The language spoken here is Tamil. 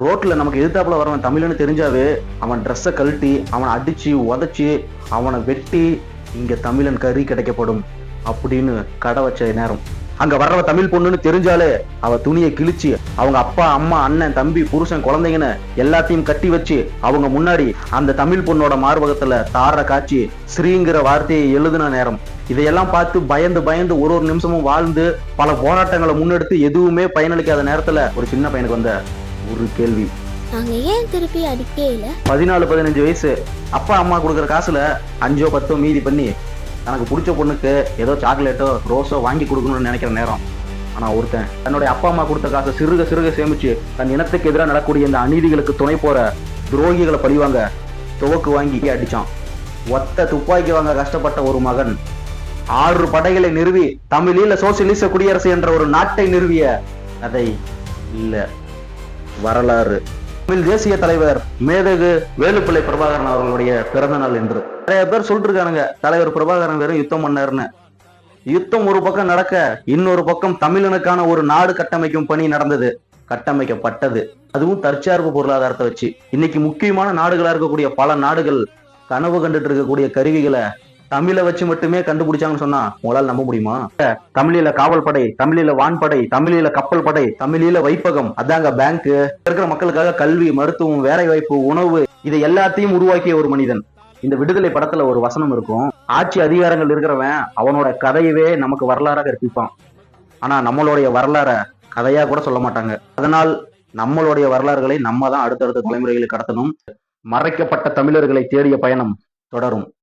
ரோட்டில் நமக்கு எதிர்த்தாப்புல வரவன் தமிழ்னு தெரிஞ்சாவே அவன் ட்ரெஸ்ஸை கழட்டி அவனை அடித்து உதச்சி அவனை வெட்டி இங்கே தமிழன் கறி கிடைக்கப்படும் அப்படின்னு கடை வச்ச நேரம். அங்கே வர்றவ தமிழ் பொண்ணுன்னு தெரிஞ்சாலே அவள் துணியை கிழிச்சு அவங்க அப்பா அம்மா அண்ணன் தம்பி புருஷன் குழந்தைங்கன்னு எல்லாத்தையும் கட்டி வச்சு அவங்க முன்னாடி அந்த தமிழ் பொண்ணோட மார்பகத்தில் தார காட்சி ஸ்ரீங்கிற வார்த்தையை எழுதுன நேரம். இதையெல்லாம் பார்த்து பயந்து பயந்து ஒரு ஒரு நிமிஷமும் வாழ்ந்து பல போராட்டங்களை முன்னெடுத்து எதுவுமே பயனளிக்காத நேரத்தில் ஒரு சின்ன பையனுக்கு வந்த ஒரு கேள்வி. நாங்க ஏன் திருப்பி அடிக்கையில பதினாலு பதினஞ்சு வயசு. அப்பா அம்மா கொடுக்குற காசுல அஞ்சோ பத்தோ மீதி பண்ணி தனக்கு பிடிச்ச பொண்ணுக்கு ஏதோ சாக்லேட்டோ ரோஸோ வாங்கி கொடுக்கணும்னு நினைக்கிற நேரம். ஆனா ஒருத்தன் தன்னுடைய அப்பா அம்மா கொடுத்த காசை சிறுக சிறுக சேமிச்சு தன் இனத்துக்கு எதிராக நடக்கக்கூடிய இந்த அநீதிகளுக்கு துணை போற துரோகிகளை பழிவாங்க துவக்கு வாங்கி அடிச்சான். ஒத்த துப்பாக்கி வாங்க கஷ்டப்பட்ட ஒரு மகன் ஆறு படைகளை நிறுவி தமிழீழ சோசியலிச குடியரசு என்ற ஒரு நாட்டை நிறுவிய கதை இல்ல. வரலாறு. தமிழ் தேசிய தலைவர் மேதகு வேலுப்பிள்ளை பிரபாகரன் அவர்களுடைய பிறந்த நாள் என்று நிறைய பேர் சொல்லிட்டு இருக்கானுங்க தலைவர் பிரபாகரன் வெறும் யுத்தம் பண்ணாருன்னு. யுத்தம் ஒரு பக்கம் நடக்க இன்னொரு பக்கம் தமிழனுக்கான ஒரு நாடு கட்டமைக்கும் பணி நடந்தது. கட்டமைக்கப்பட்டது. அதுவும் தற்சார்பு பொருளாதாரத்தை வச்சு. இன்னைக்கு முக்கியமான நாடுகளா இருக்கக்கூடிய பல நாடுகள் கனவு கண்டுட்டு இருக்கக்கூடிய கருவிகளை தமிழை வச்சு மட்டுமே கண்டுபிடிச்சாங்கன்னு சொன்னா உங்களால நம்ப முடியுமா? தமிழில காவல் படை தமிழில வான்படை தமிழீழ கப்பல் படை தமிழீழ வைப்பகம் அதாங்க பேங்க் இருக்கிற மக்களுக்காக கல்வி மருத்துவம் வேலை வாய்ப்பு உணவு இதை எல்லாத்தையும் உருவாக்கிய ஒரு மனிதன். இந்த விடுதலை படத்துல ஒரு வசனம் இருக்கும். ஆட்சி அதிகாரங்கள் இருக்கிறவன் அவனோட கதையவே நமக்கு வரலாறாக கற்பிப்பான் ஆனா நம்மளுடைய வரலாற கதையா கூட சொல்ல மாட்டாங்க. அதனால் நம்மளுடைய வரலாறுகளை நம்ம தான் அடுத்தடுத்த தலைமுறைகளை கடத்தணும். மறைக்கப்பட்ட தமிழர்களை தேடிய பயணம் தொடரும்.